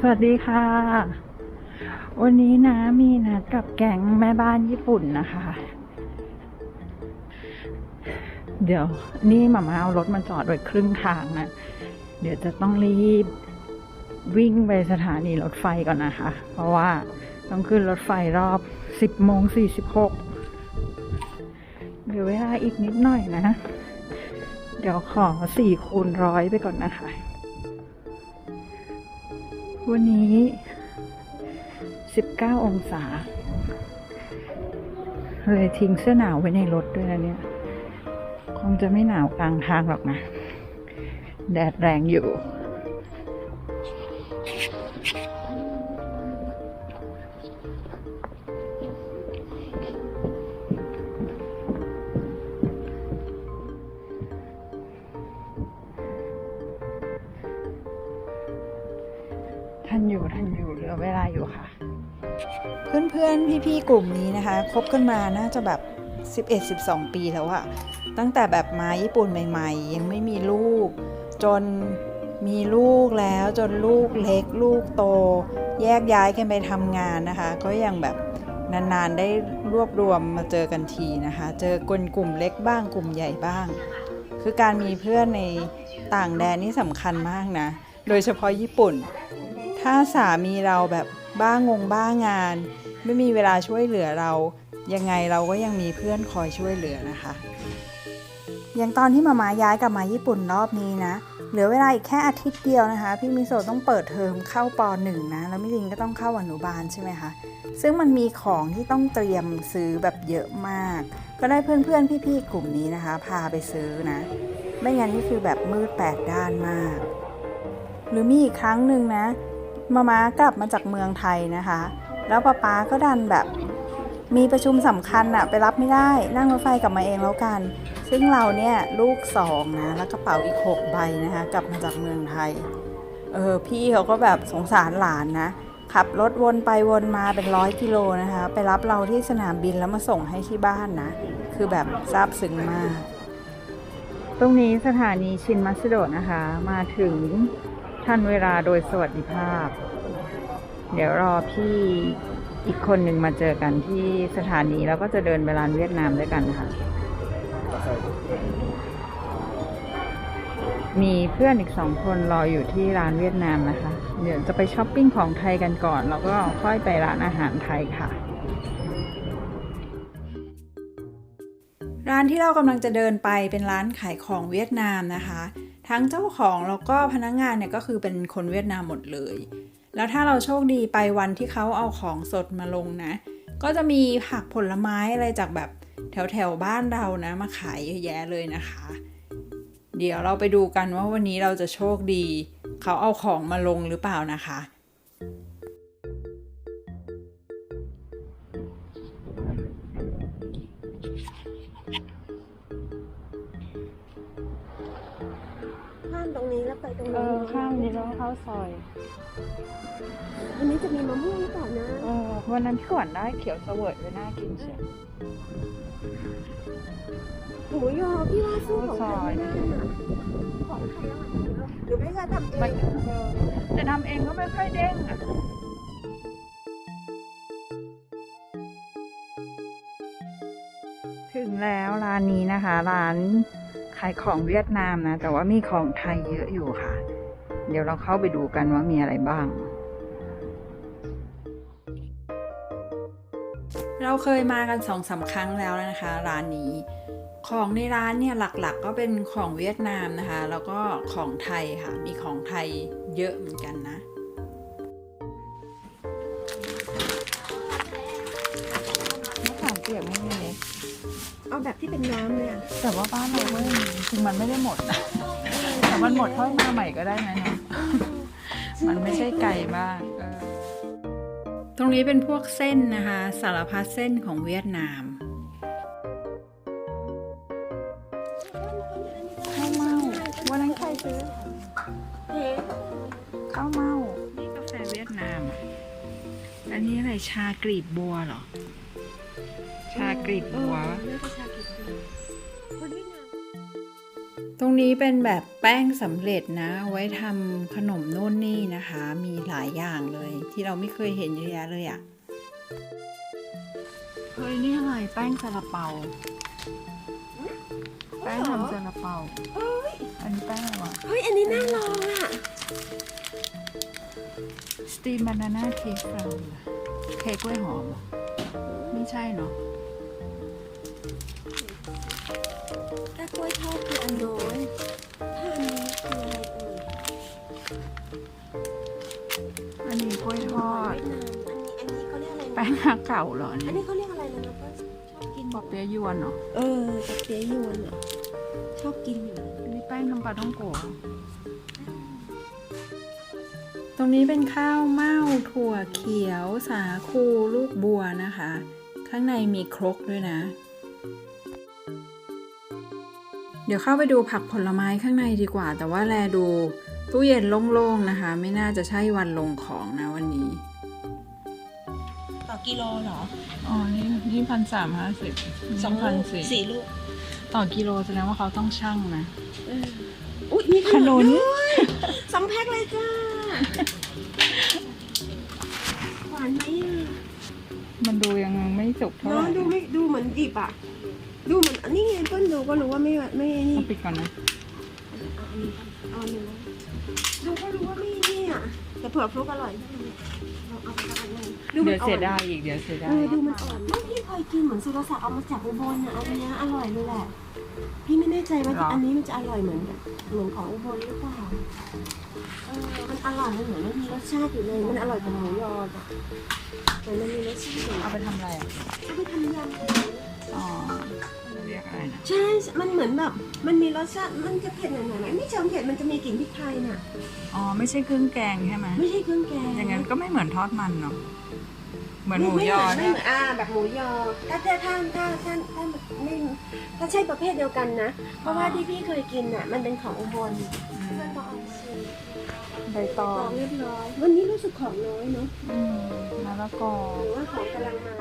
สวัสดีค่ะ วันนี้นะมีนัดกับแก๊งแม่บ้านญี่ปุ่นนะคะ เดี๋ยวนี่หมามาเอารถมาจอดไว้ครึ่งทางนะเดี๋ยวจะต้องรีบวิ่งไปสถานีรถไฟก่อนนะคะ เพราะว่าต้องขึ้นรถไฟรอบ 10โมง46เดี๋ยวเวลาอีกนิดหน่อยนะ เดี๋ยวขอ4คูณร้อยไปก่อนนะคะ วันนี้ 19 องศา เลยทิ้งเสื้อหนาวไว้ในรถด้วยนะเนี่ย คงจะไม่หนาวกลางทางหรอกนะ แดดแรงอยู่ พี่ๆกลุ่มนี้นะคะคบกันมาน่าจะแบบ 11-12 ปีแล้วอะตั้งแต่แบบมาญี่ปุ่นใหม่ ๆ ยังไม่มีลูก จนมีลูกแล้วจนลูกเล็กลูกโต แยกย้ายกันไปทำงานนะคะ ก็ยังแบบนานๆได้รวบรวมมาเจอกันทีนะคะ เจอกลุ่มกลุ่มเล็กบ้างกลุ่มใหญ่บ้าง คือการมีเพื่อนในต่างแดนนี่สำคัญมากนะ โดยเฉพาะญี่ปุ่น ถ้าสามีเราแบบบ้างงบ้างาน ไม่มีเวลาช่วยเหลือเรา ยังไงเราก็ยังมีเพื่อนคอยช่วยเหลือนะคะอย่างตอนที่มามาย้ายกลับมาญี่ปุ่นรอบนี้นะ เหลือเวลาอีกแค่อาทิตย์เดียวนะคะ พี่มิโซะต้องเปิดเทอมเข้าปหนึ่งนะ แล้วมิลินก็ต้องเข้าอนุบาลใช่ไหมคะ ซึ่งมันมีของที่ต้องเตรียมซื้อแบบเยอะมาก ก็ได้เพื่อนๆ พี่ๆ กลุ่มนี้นะคะ พาไปซื้อนะ ไม่งั้นนี่คือแบบมืดแปดด้านมาก หรือมีอีกครั้งหนึ่งนะ มามากลับมาจากเมืองไทยนะคะ แล้วป๊าป๊าก็ดันแบบมีประชุมสำคัญอะไปรับไม่ได้นั่งรถไฟกลับมาเองแล้วกัน ซึ่งเราเนี่ยลูกสองนะแล้วกระเป๋าอีก 6 ใบนะคะ กลับมาจากเมืองไทย เออพี่เขาก็แบบสงสารหลานนะ ขับรถวนไปวนมาเป็นร้อยกิโลนะคะ ไปรับเราที่สนามบินแล้วมาส่งให้ที่บ้านนะ คือแบบซาบซึ้งมาก ตรงนี้สถานีชินมัสโดะนะคะ มาถึงทันเวลาโดยสวัสดิภาพ เดี๋ยวรอพี่อีกคนหนึ่งมาเจอกันที่สถานีแล้วก็จะเดินไปร้านเวียดนามด้วยกันค่ะ มีเพื่อนอีกสองคนรออยู่ที่ร้านเวียดนามนะคะ เดี๋ยวจะไปช้อปปิ้งของไทยกันก่อน แล้วก็ค่อยไปร้านอาหารไทยค่ะ ร้านที่เรากำลังจะเดินไปเป็นร้านขายของเวียดนามนะคะ ทั้งเจ้าของแล้วก็พนักงานเนี่ยก็คือเป็นคนเวียดนามหมดเลย แล้วถ้าเราโชคดีไปวันที่เขาเอาของสดมาลงนะ ก็จะมีผักผลไม้อะไรจากแบบแถวแถวบ้านเรานะ มาขายเยอะแยะเลยนะคะ เดี๋ยวเราไปดูกันว่าวันนี้เราจะโชคดี เขาเอาของมาลงหรือเปล่านะคะข้ามตรงนี้แล้วไปตรงนู้น มนี้แล้วเข้าซอยวันนี้จะมีมะม่วงหรือเปล่านะเออวันนั้นพี่ขวัญได้เขียวเสวยไว้น่ากินเชียวหมูยอพี่ว่าสู้ของใครไม่ได้อะของใครอร่อยกว่าหรือไม่ก็ทำเอไม่งเออแต่ทำเองก็ไม่ค่อยเด้งอะถึงแล้วร้านนี้นะคะ ร้านขายของเวียดนามนะ แต่ว่ามีของไทยเยอะอยู่ค่ะ เดี๋ยวเราเข้าไปดูกันว่ามีอะไรบ้าง เราเคยมากันสองสาครั้งแล้วนะคะ ร้านนี้ ของในร้านเนี่ยหลักๆ ก็เป็นของเวียดนามนะคะ แล้วก็ของไทยค่ะ มีของไทยเยอะเหมือนกันนะมะขามเปียกไม่มีเอาแบบที่เป็นน้ำเลยอะแต่ว่าบ้านเราไม่มีคือมันไม่ได้หมด นะแต่มันหมดค่อยมาใหม่ก็ได้นะเนาะมันไม่ใช่ไก่มากเออตรงนี้เป็นพวกเส้นนะคะ สารพัดเส้นของเวียดนามข้าวเม่าวันนั้นใครซื้อเฮ้ข้าวเม่านี่กาแฟเวียดนามอะอันนี้อะไรชากรีบบัวเหรอ ชากรีบบัว ตรงนี้เป็นแบบแป้งสำเร็จนะไว้ทำขนมโน่นนี่นะคะ มีหลายอย่างเลย ที่เราไม่เคยเห็นเยอะแยะเลยอะ่ะเฮ้ยนี่อะไรแป้งซาลาเปา แป้งทำซาลาเปา เฮ้ย อันนี้แป้งอะไรวะเฮ้ย อันนี้น่าลองอะ สตีมบานาน่าเค้กฟราวเค้กกล้วยหอมเหรอไม่ใช่เนาะ เก่าเหรออันอันนี้นี้เขาเรียกอะไรนะน้องก็ชอบกินปอเปี๊ยะยวนเหรอเออตับเปี๊ยะยวนอะชอบกินอยู่นะอันนี้แป้งทำปลาต้องโกะตรงนี้เป็นข้าวเม่าถั่วเขียวสาคูลูกบัวนะคะ ข้างในมีครกด้วยนะ เดี๋ยวเข้าไปดูผักผลไม้ข้างในดีกว่า แต่ว่าแลดูตู้เย็นโล่งๆนะคะ ไม่น่าจะใช่วันลงของนะวันนี้ต่อ กิโลเหรออ๋อ นี่นี่พันสามห้าสิบสองลูกสี่ลูกต่อกิโลแสดงว่าเขาต้องชั่งนะเอออุ๊ยมีขนุนด้วยสองแพ็คเลยจ้าหวานไหมอะมันดูยังไม่สุกเท่าไหน้อร่งดูไม่ดูเหมือนดิบอะ ดูเหมือนอันนี้ไงเปิ้ลดูก็รู้ว่าไม่ไม่นี่เอาปิดก่อนนะเอาอันนี้เอาอันนี้นะดูก็รู้ว่าไม่นี่อะแต่เผื่อฟลุกอร่อยใช่ไหม เราเอาไปทานเลยดูมัเดี๋นยวอ่เสีอยนดายอีกเดี๋ยวเสียเอดายอดูมันอ่อนไม่พี่เคยกินเหมือนสุรศักดิ์เอามาจากอุบลอะอันเนี้ยอร่อยเลยแหละ พี่ไม่แน่ใจว่าอันนี้มันจะอร่อยเหมือนเหมือนของอุบลหรือเปล่าเออมันอร่อยมันเหมือนมันมีรสชาติอยู่เลย มันอร่อยกว่าหมูยอจ้ะแต่มันมีรสชาติอยู่เอาไปทำอะไรอะเอาไปทำยำอ๋อเรียกอะ ไรนะใช่ มันเหมือนแบบ มันมีรสชาติ มันจะเผ็ดหน่อยๆนะไม่เชิงเผ็ด มันจะมีกลิ่นพริกไทยน่ะ อ๋อ ไม่ใช่เครื่องแกงใช่ไหมไม่ใช่เครื่องแกงอย่างนั้นก็ไม่เหมือนทอดมันเนาะ เหมือนหมูไยอไม่เนี่ยเหมือนอ่าแบบหมูยอ ถ้าถ้าถ้าถ้าถ้าถ้าไม่ถ้าใช่ประเภทเดียวกันนะ เพราะว่าที่พี่เคยกินน่ะ มันเป็นของอุบลเพื่อนก็เอามาซื้อใบตอของงเรียบร้อย วันนี้รู้สึกของน้อยเนาะอืมมะละกอหรือว่าของกำลังมา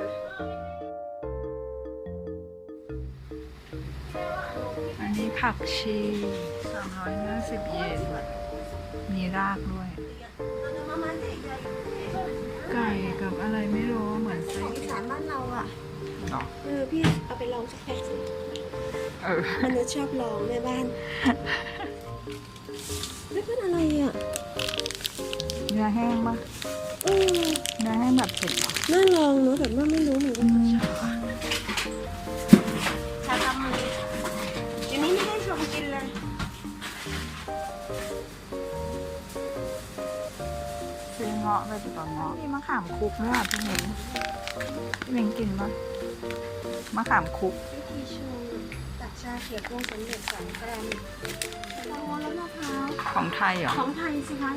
ผักชีสามร้อยห้าสิบเยนมีรากด้วย ไก่กับอะไรไม่รู้เหมือนขไส้องอีสานบ้านเราอะหรอเออพี่เอาไปลองสักแพ็คสิเออมันจะชอบลองในบ้านแล้วเป็นอะไรอะเนื้อแห้งปะเออเนื้อแห้งแบบเผ็ดเหรอน่าลองเนาะแต่ว่าไม่รู้เหมือนกัน เงาะไปติดต่อเงาะนี่มะขามคุกเนี่ยพี่เหม่งพี่เหม่งกินปะมะขามคุกวิธีชงตักชาเขียวปรุงสำเร็จสองกรัมแตงโมแล้วมะพร้าวของไทยเหรอ ของไทยสิคะ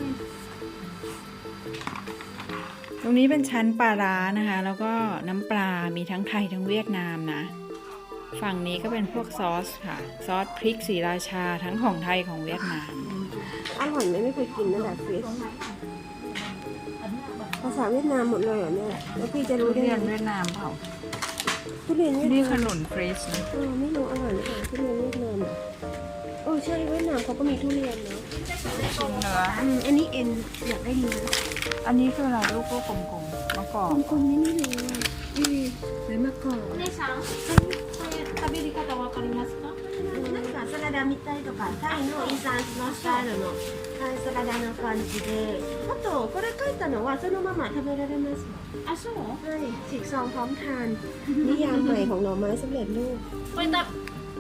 ตรงนี้เป็นชั้นปลาร้านะคะ แล้วก็น้ำปลา มีทั้งไทยทั้งเวียดนามนะ ฝั่งนี้ก็เป็นพวกซอสค่ะ ซอสพริกสีราชาทั้งของไทยของเวียดนาม อร่อยไหมไม่เคยกินนั่นแหละฟิช ภาษาเวียดนามหมดเลยเหรอเนี่ยแล้วพี่จะ ทุ รู้ได้ เรีย ไง นเวียดนามเปล่า ทุเรียนเวียด นี่ นาม ขนุนฟรีสนะ เออไม่รู้อร่อยหรือเปล่าทุเรียนเวียดนามอ่ะโอ้ใช่เวียดนามเขาก็มีทุเรียนเนาะ ชิมเนื้อ อืมอันนี้เอ็นอยากได้เนื้อ อันนี้คืออะไรลูกลูกกลมๆมะกอก กลมๆนี่ไม่รู้อ่ะอืมหรือมะกอก お姉さん、これ食べり方わかりますか なんかサラダみたいとかタイのインスタントのスタイルのタイサラダの感じであとこれ書いたのはそのまま食べられますあ、そうはいฉีกซองพร้อมทานนิยามใหม่ของหน่อไม้สำเร็จรูป これた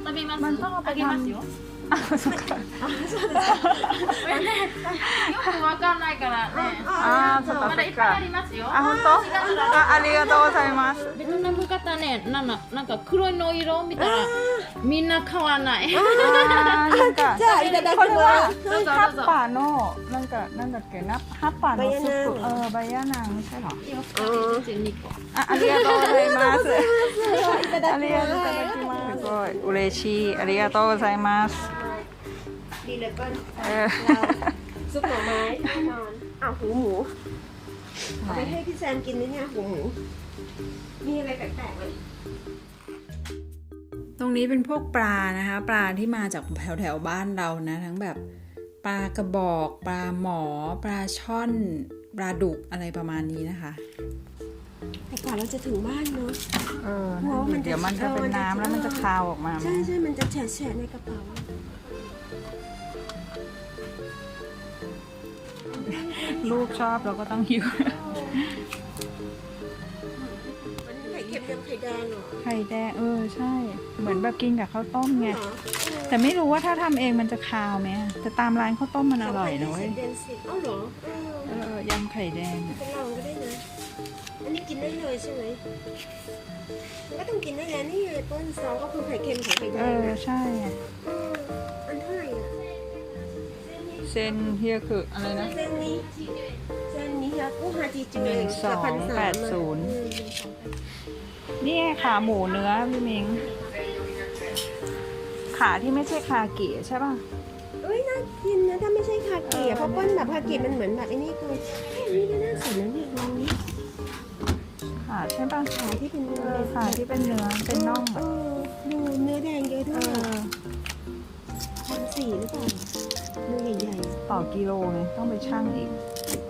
食べますまたあげますよあそっかこれね、よくわかんないからねあーそっかまだいっぱいありますよあ本当あありがとうございますベトナム方ね、なんななんか黒いの色を見たら みんな買わないあーなんかじゃあいただきこれはますどうぞハどうぞッパーのなんかなんだっけなハッパーのスープバイヤナンเออใบยะนางไม่ใช่เหรอ いいよ二つ2個あありがとうございますいただきますありがとうございますすごい嬉しいありがとうございます ดีเหลยเปิ้ล เออ เราซุปหน่อไม้แน่นอนอ้าวหูหมูเอาไปให้พี่แซมกินนี่เนี่ยหูหมูมีอะไรแปลกๆไหม ตรงนี้เป็นพวกปลานะคะ ปลาที่มาจากแถวแถวๆบ้านเรานะ ทั้งแบบปลากระบอก ปลาหมอ ปลาช่อน ปลาดุกอะไรประมาณนี้นะคะแต่กว่าเราจะถึงบ้านเนาะเออเพราะว่ามันจะเดี๋ยวมันจะเป็นน้ำแล้วมันจะคาวออกมา ใช่ใช่มันจะแฉะแฉะในกระเป๋าลูกชอบเราก็ต้องหิวมันไข่ เค็มยำไข่แดงเหรอไข่แดงเออใช่ เหมือนแบบกินกับข้าวต้มไงเหรอแต่ไม่รู้ว่าถ้าทำเองมันจะคาวไหมแต่ตามร้านข้าวต้มมันอร่อยนะเว้ยเดือนสิบเอ้าเหรอเออเออยำไข่แดงอะไปลองก็ได้นะ อันนี้กินได้เลยใช่ไหมมันก็ต้องกินได้แล้วนี่ไงเปิ้ลซอสก็คือไข่เค็มของไข่แดเองออะใช่อะเอออันเท่าไหร่อะเซนเฮียคืออะไรนะ เส้นนี้เส้นนี้ฮะกู้ฮาจีจูหนึ่เองงสองพันามแปดศูนย์ อืมห นึ่งสองแปดนี่ไงขาหมูเนื้อพี่มิง ขาที่ไม่ใช่คาเกะใช่ป่ะ เอ้ยน่ากินนะถ้าไม่ใช่คาเกะเพราะเปิ้ลแบบคาเกะมันเหมือนแบบไอ้นี่คือเฮ้ยอันนี่ก็น่าสนนะเนี่ยลองนี้ขาใช่ป่ะขาที่เป็นเนื้เอออขาที่เป็นเนื้อเป็นน่องเออะอดูเนื้อแดงเยอะเอด้วยอพันสี่หรือเปล่าเนื้อใหญ่ต่อกิโลไงต้องไปชั่งอีก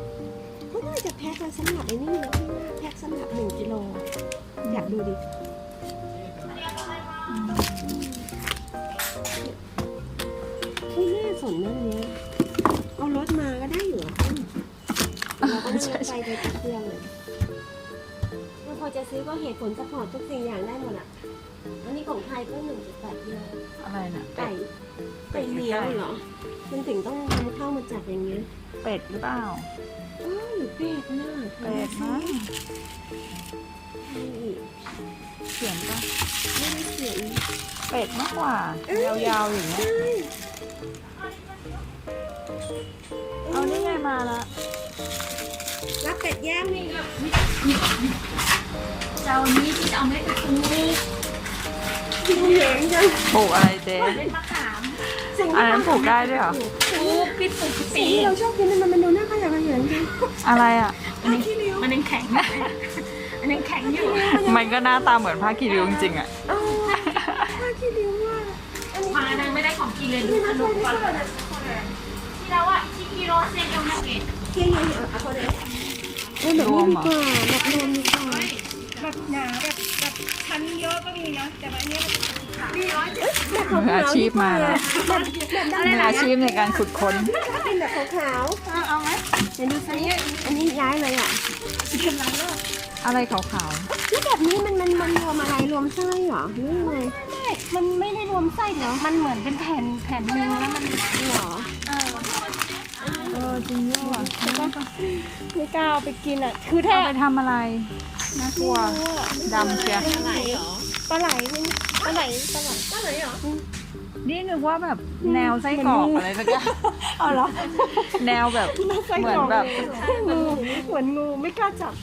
ๆเขาน่าจะแพ็คมาสำหรับไอ้นี่นะพี่ว่าแพ็คสำหรับหนึ่งกิโล อยากดูดิอุ้ยน่าสนนะอันเนี้ยเอารถมาก็ได้อยู่อะเราก็นั่งรถไฟไปตัดเครื่องเลยเราพอจะซื้อก็เหตุผลสปอร์ตทุกสิ่งอย่างได้หมดอะ อันนี้ของไทยก็หนึ่งจุดแปดกิโลอะไรน่ะไก่ไก่เหนียวเหรอ มันถึงต้องนำเข้ามาจากอย่างเงี้ยเป็ดหรือเปล่าเอ้ยเป็ดน่ะเป็ดมั้งนี่ เขียนป่ะไม่ได้เขียนเป็ดมากกว่า ยาวๆอย่างเงี้ยใช่เอานี่ไงมาละรับเป็ดย่างนี่เจ้านี้ที่จะเอาไม่ไปปลูกกินเหงจังปลูกอะไรเจ๊เป็นมะขามสิ่งอันที่นั้นปลูกได้ด้วยเหรอปลูกพี่ปลูกทุกสิ่ปีงที่เราชอบกินมันมันดูน่าขยะแขยงจังอะไรอะผ้าขี้ริ้วมันยังแข็งอ ยู่มันยังแข็งอยู่มันก็หน้าตาเหมือนผ้าคีริ้วจริงๆอะเออผ้าขี้ริ้วอะอันนี้มานังไม่ได้ของกินเลยดูที่ขน่านมใช้ก่อนที่สุดอะที่เราอะที่กิโลเซนเดียวนะเกดเคี่ยวๆเอาเอาคนเดียวเออแบบนี้ดีกว่าแบบรวมดีกว่าแบบหนาแบบแบบชั้นเยอะก็มีนะแต่ว่าอันเนี้ยมีร้อยแบบขาวมืออาๆชีพมาแล้วแบบแบบดำมืออาชีพในการขุดค้นๆเป็นแบบขาวๆเอาไหม เดี๋ยวดูซิอันนี้ย้ายเลยอะอะไรขาวแล้วแบบนี้มันมันมันรวมอะไรรวมไส้เหรอหรือยังไงไม่มันไม่ได้รวมไส้เหรอมันเหมือนเป็นแผ่นแผ่นหนึ่งแล้วมันเหรอๆ เออจริงด้วยว่ะไม่กล้าเอาไปกินอะ คือเอาไปทำอะไรน่ากลัวดำเชียปลาไหลเหรอปลาไหลมันปลาไหลปลาไหลปลาไหลเหรอ นี่นึกว่าแบบแนวไส้กรอกอะไรสักอย่างอ๋อเหรอแนวแบบเหมือนแบบงูเหมือนงูไม่กล้าจับ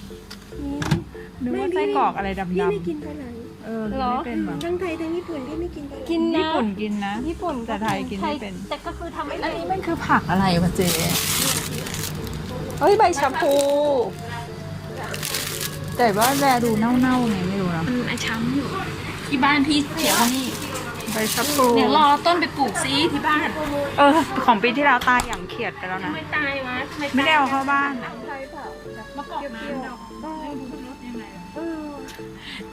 นึกว่าไส้กรอกอะไรดพี่ไม่ำกินปลาไหลๆเออกินไม่เป็นว่ะทั้งไทยทั้งญี่ปุ่นพี่ไม่กินปลาไหลกินญี่นะปุ่นกินนะญี่ปุ่นแต่ไทยกินไม่เป็นแต่ก็คือทำไม่อันได้นี้มันคือผักอะไรวะเจ๊เฮ้ยใบชะพูแต่ว่าแลดูเน่าๆไงไม่รู้นะมันไอช้ำอยู่ที่บ้านพี่เขียวนี่ ใบชะพูเดี๋ยวรอต้นไปปลูกซิที่บ้านเออ ของปีที่แล้วตายอย่างเขียดไปแล้วนะ ไม่ตายวะไม่ได้เอาเข้าบ้านอะมะกอกน้ำดอกเออ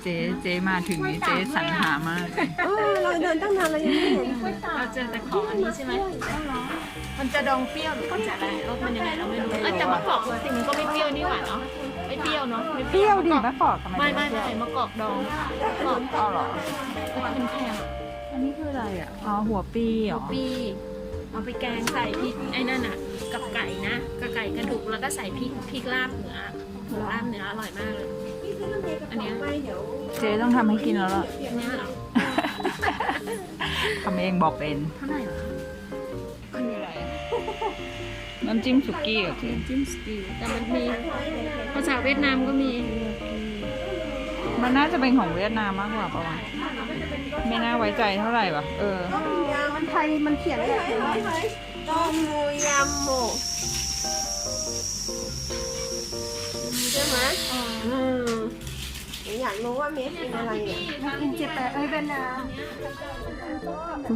เจ๊เจ๊มาถึงนี่เจ๊สรรหามากเลยเออเราเดินตั้งนานเรายังไม่เห็นเราเจอแต่ของอันนี้ใช่ไหมมันจะดองเปรี้ยวหรือมันจะอะไรรสมันยังไงเราไม่รู้เออแต่มะกอกสิ่งมันก็ไม่เปรี้ยวนี่หว่าเนาะไม่เปรี้ยวเนาะไม่เปรี้ยวดิมะกอกทำไมไม่ไม่ไม่เปรี้ยวไม่มะกอกดองมะกอกเอาเหรอเป็นแพงอั นนี้คืออะไรอะ อ๋อ หัวปีเหรอปีเอาไปแกงใส่พริกไอ้นั่นอะ กับไก่นะกับไก่กระดูกแล้วก็ใส่พริกพริกลาบเนื้อหมูลาบเนื้ออร่อยมากเลย อันเนี้ยไปเดี๋ยวเจ๊ต้องทำให้กินแล้วล่ะ อันเนี้ยเหรอทำเองบอกเป็น เท่าไหร่เหรอน้ำจิ้มสุกี้เหรอเจ๊จิ้มสตีแต่มันมีภาษาเวียดนามก็มี มันน่าจะเป็นของเวียดนามมากกว่าปะวะ ไม่น่าไว้ใจเท่าไหร่วะเออต้มยำมันไทยมันเขียนแบบนี้ต้มงูยำหมูใช่ไหมอืมอยากรู้ว่าเมสกินอะไรเนี่ยกินเจแปนเอ้ยเวียดนาม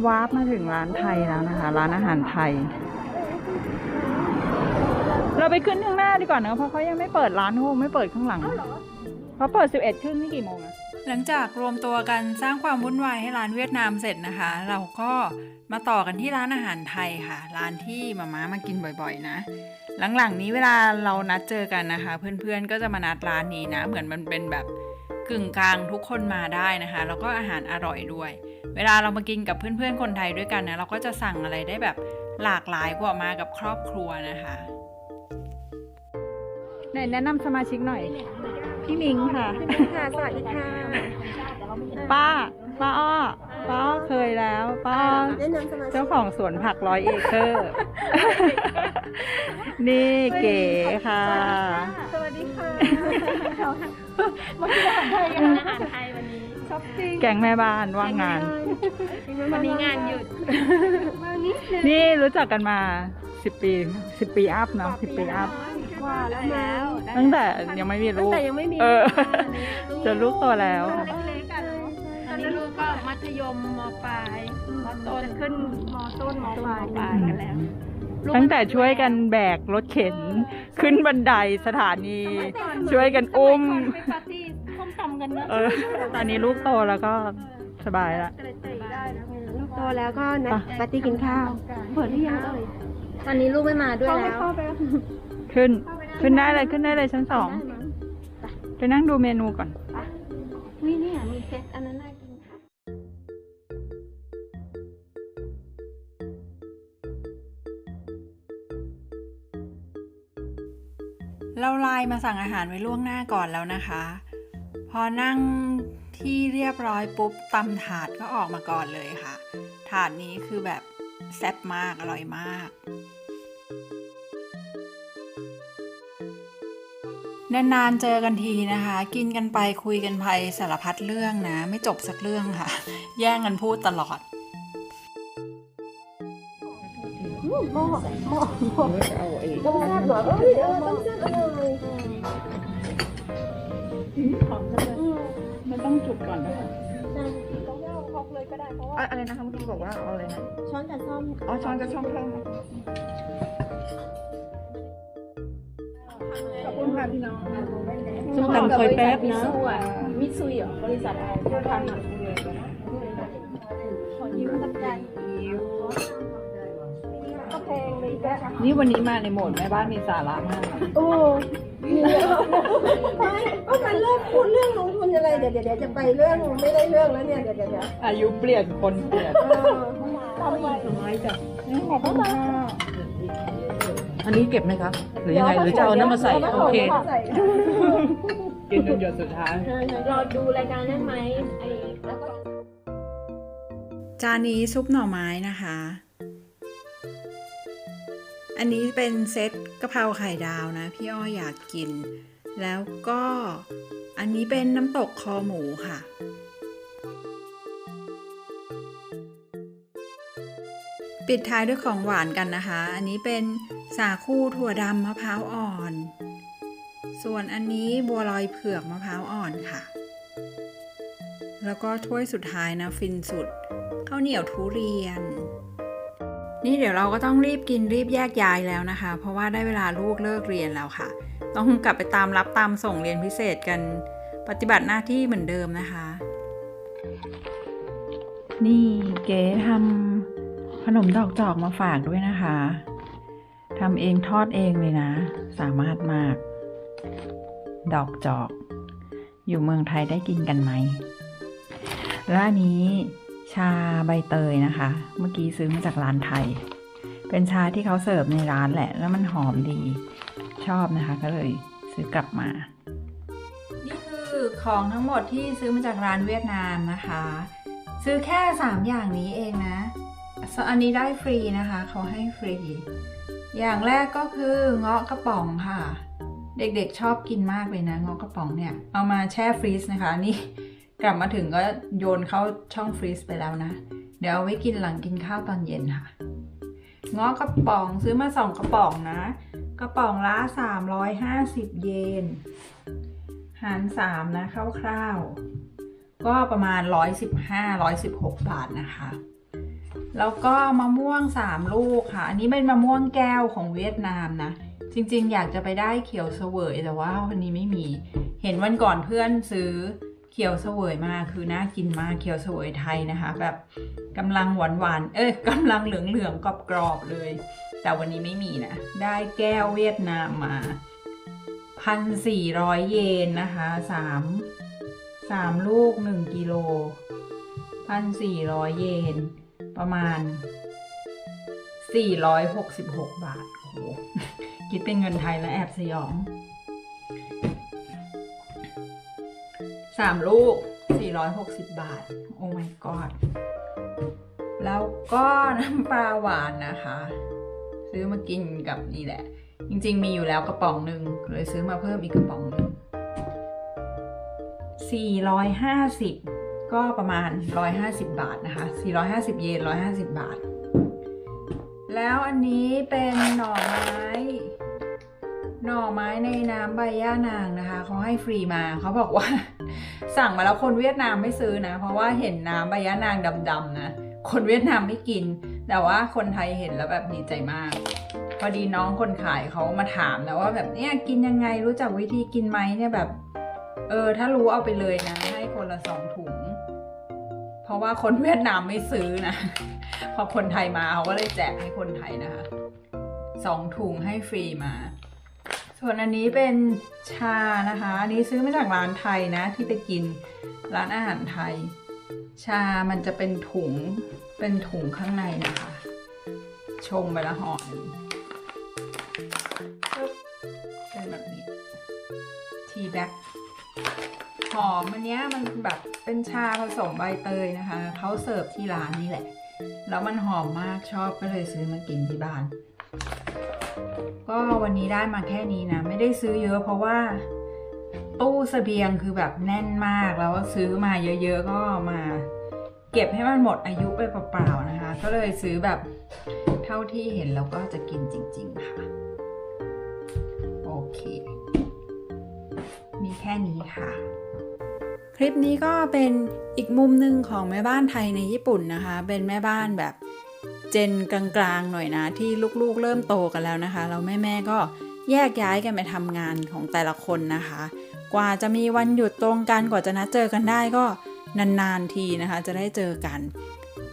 วาร์ปมาถึงร้านไทยแล้วนะคะ ร้านอาหารไทย เราไปขึ้นข้างหน้าดีกว่าเนอะเพราะเขายังไม่เปิดร้านเขาคงไม่เปิดข้างหลังเขาเปิด 11ครึ่งนี่กี่โมงอะ หลังจากรวมตัวกันสร้างความวุ่นวายให้ร้านเวียดนามเสร็จนะคะ เราก็มาต่อกันที่ร้านอาหารไทยค่ะ ร้านที่มาม่ามากินบ่อยๆ นะ หลังๆนี้เวลาเรานัดเจอกันนะคะ เพื่อนๆก็จะมานัดร้านนี้นะ เหมือนมันเป็นแบบกึ่งกลางทุกคนมาได้นะคะ แล้วก็อาหารอร่อยด้วย เวลาเรามากินกับเพื่อนๆคนไทยด้วยกันนะเราก็จะสั่งอะไรได้แบบหลากหลายกว่ามากับครอบครัวนะคะไหนแนะนำสมาชิกหน่อย พี่มิงค่ะค่ะ สวัสดีค่ะ ป้า ป้าอ้อ ป้าอ้อเคยแล้ว ป้าอ้อแนะนำสมาชิก เจ้าของสวนผักร้อยเอเคอร์ นี่เก๋ค่ะ สวัสดีค่ะอาหารไทยวันนี้แก๊งแม่บ้านว่างงาน วันนี้งานหยุดนี่รู้จักกันมาสิบปีสิบปีอัพเนาะสิบปีอัพ ว่าแล้วตั้งแต่ยังไม่มีตั้ลูงกแต่ยังไม่มีเออจนลูกโตแล้วเล็กๆกันตอนนี้ลูกก็มัธยมมปลายมต้นขึ้นมต้นมปลายกันแล้วตั้งแต่ช่วยกันแบกรถเข็นขึ้นบันไดสถานี ช่วยกันอุ้มไปปาร์ตี้ส้มตำกันเนอะเออตอนนี้ลูกโตแล้วก็สบายละลูกโตแล้วก็นัดปาร์ตี้กินข้าวเปิดหรือยังเอ่ยตอนนี้ลูกไม่มาด้วยแล้วขึ้น ขึ้นได้เลยขึ้นได้เลยชั้นสองไปนั่งดูเมนูก่อนนี่เนี่ยมีเซตอันนั้นน่ากินค่ะ เราไลน์มาสั่งอาหารไว้ล่วงหน้าก่อนแล้วนะคะ พอนั่งที่เรียบร้อยปุ๊บตำถาดก็ออกมาก่อนเลยค่ะ ถาดนี้คือแบบแซ่บมาก อร่อยมาก นานๆเจอกันทีนะคะ กินกันไปคุยกันไปสารพัดเรื่องนะ ไม่จบสักเรื่องค่ะ แย่งกันพูดตลอดหม้อหม้อหม้อต้มแซ่บเหรอเอ้ยเออต้มแซ่บอร่อยมันต้องจุดก่อนนะอะไรนะคะเมื่อกี้บอกว่าเอาอะไรนะช้อนกับซ่อมอ๋อช้อนกับช่องเพิ่ม คุณค่ะพี่น้องส้มตำเคยแป๊บนะมิตซุยเหรอบริษัทอะไรที่ทำอะขอยิ้มสักใจก็แพงเลยแกนี่วันนี้มาในโหมดแม่บ้านมีสาระมากโอ้มีเยอะไม่ก็มันเริ่มพูดเรื่องลงทุนอะไรเดี๋ยวเดี๋ยวเดี๋ยวจะไปเรื่องไม่ได้เรื่องแล้วเนี่ยเดี๋ยวเดี๋ยวเดี๋ยวอายุเปลี่ยนคนเปลี่ยนเออทำไมขอบคุณค่ะ อันนี้เก็บไหมครับหรือยังไงหรือจะเอาน้ำมาใส่โอเคใส่กินจนหยดสุดท้ายรอดูรายการนั้นไหมไอ้แล้วก็จานนี้ซุปหน่อไม้นะคะ อันนี้เป็นเซตกะเพราไข่ดาวนะ พี่อ้ออยากกิน แล้วก็อันนี้เป็นน้ำตกคอหมูค่ะปิดท้ายด้วยของหวานกันนะคะ อันนี้เป็น สาคูถั่วดำมะพร้าวอ่อน ส่วนอันนี้บัวลอยเผือกมะพร้าวอ่อนค่ะ แล้วก็ถ้วยสุดท้ายนะฟินสุดข้าวเหนียวทุเรียน นี่เดี๋ยวเราก็ต้องรีบกินรีบแยกย้ายแล้วนะคะ เพราะว่าได้เวลาลูกเลิกเรียนแล้วค่ะ ต้องกลับไปตามรับตามส่งเรียนพิเศษกันปฏิบัติหน้าที่เหมือนเดิมนะคะ นี่เก๋ทำขนมดอกจอกมาฝากด้วยนะคะ ทำเองทอดเองเลยนะ สามารถมาก ดอกจอก อยู่เมืองไทยได้กินกันไหมและอันนี้ชาใบเตยนะคะ เมื่อกี้ซื้อมาจากร้านไทย เป็นชาที่เขาเสิร์ฟในร้านแหละ แล้วมันหอมดี ชอบนะคะ ก็เลยซื้อกลับมา นี่คือของทั้งหมดที่ซื้อมาจากร้านเวียดนามนะคะ ซื้อแค่ 3 อย่างนี้เองนะส่วนอันนี้ได้ฟรีนะคะ เขาให้ฟรี อย่างแรกก็คือเงาะกระป๋องค่ะ เด็กๆชอบกินมากเลยนะเงาะกระป๋องเนี่ย เอามาแช่ฟรีซนะคะนี่กลับมาถึงก็โยนเข้าช่องฟรีซไปแล้วนะ เดี๋ยวเอาไว้กินหลังกินข้าวตอนเย็นค่ะเงาะกระป๋องซื้อมาสองกระป๋องนะ กระป๋องละ 350 เยน หารสามนะคร่าวๆก็ประมาณ 115 116 บาทนะคะ แล้วก็มะม่วง 3 ลูกค่ะ อันนี้เป็นมะม่วงแก้วของเวียดนามนะ จริงๆ อยากจะไปได้เขียวเสวยแต่ว่าวันนี้ไม่มี เห็นวันก่อนเพื่อนซื้อเขียวเสวยมาคือน่ากินมากเขียวเสวยไทยนะคะ แบบกำลังหวานๆเอ้ยกำลังเหลืองๆกรอบๆเลย แต่วันนี้ไม่มีนะ ได้แก้วเวียดนามมาพันสี่ร้อยเยนนะคะสามสามลูกหนึ่งกิโลพันสี่ร้อยเยน ประมาณสี่ร้อยหกสิบาทโอ้โหคิดเป็นเงินไทยแล้วแอบสยองสามลูก 460 บาท โอ้ my god แล้วก็น้ำปลาหวานนะคะ ซื้อมากินกับนี่แหละ จริงๆ มีอยู่แล้วกระป๋องหนึ่งเลยซื้อมาเพิ่มอีกกระป๋องหนึ่ง450 ก็ประมาณ 150 บาทนะคะ 450 เยน 150 บาท แล้วอันนี้เป็นหน่อไม้ หน่อไม้ในน้ำใบย่านางนะคะเขาให้ฟรีมาเขาบอกว่า สั่งมาแล้วคนเวียดนามไม่ซื้อนะ เพราะว่าเห็นน้ำใบย่านางดำๆนะ คนเวียดนามไม่กิน แต่ว่าคนไทยเห็นแล้วแบบดีใจมาก พอดีน้องคนขายเขามาถามนะว่าแบบเนี้ยกินยังไงรู้จักวิธีกินไหมเนี่ยแบบ เออถ้ารู้เอาไปเลยนะ ให้คนละสองถุง เพราะว่าคนเวียดนามไม่ซื้อนะ พอคนไทยมาเขาก็เลยแจกให้คนไทยนะคะสองถุงให้ฟรีมา ส่วนอันนี้เป็นชานะคะอันนี้ซื้อมาจากร้านไทยนะ ที่ไปกินร้านอาหารไทย ชามันจะเป็นถุงเป็นถุงข้างในนะคะ ชงไปละห่อหนึ่งเป็นแบบนี้ ทีแบ็ค อมอันเนี้ยมันแบบเป็นชาผสมใบเตยนะคะ เขาเสิร์ฟที่ร้านนี่แหละ แล้วมันหอมมากชอบก็เลยซื้อมากินที่บ้าน ก็วันนี้ได้มาแค่นี้นะ ไม่ได้ซื้อเยอะเพราะว่า ตู้เสบียงคือแบบแน่นมากแล้วซื้อมาเยอะๆก็มา เก็บให้มันหมดอายุไปเปล่าๆนะคะ ก็เลยซื้อแบบเท่าที่เห็นแล้วก็จะกินจริง ๆ ค่ะ โอเค มีแค่นี้ค่ะ คลิปนี้ก็เป็นอีกมุมหนึ่งของแม่บ้านไทยในญี่ปุ่นนะคะ เป็นแม่บ้านแบบเจนกลางๆหน่อยนะ ที่ลูกๆเริ่มโตกันแล้วนะคะแล้วแม่ๆก็แยกย้ายกันไปทำงานของแต่ละคนนะคะ กว่าจะมีวันหยุดตรงกันกว่าจะนัดเจอกันได้ก็นานๆทีนะคะ จะได้เจอกัน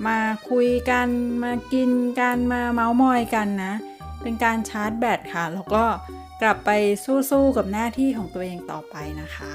มาคุยกันมากินกันมาเมาส์มอยกันนะ เป็นการชาร์จแบตค่ะ แล้วก็กลับไปสู้ๆกับหน้าที่ของตัวเองต่อไปนะคะ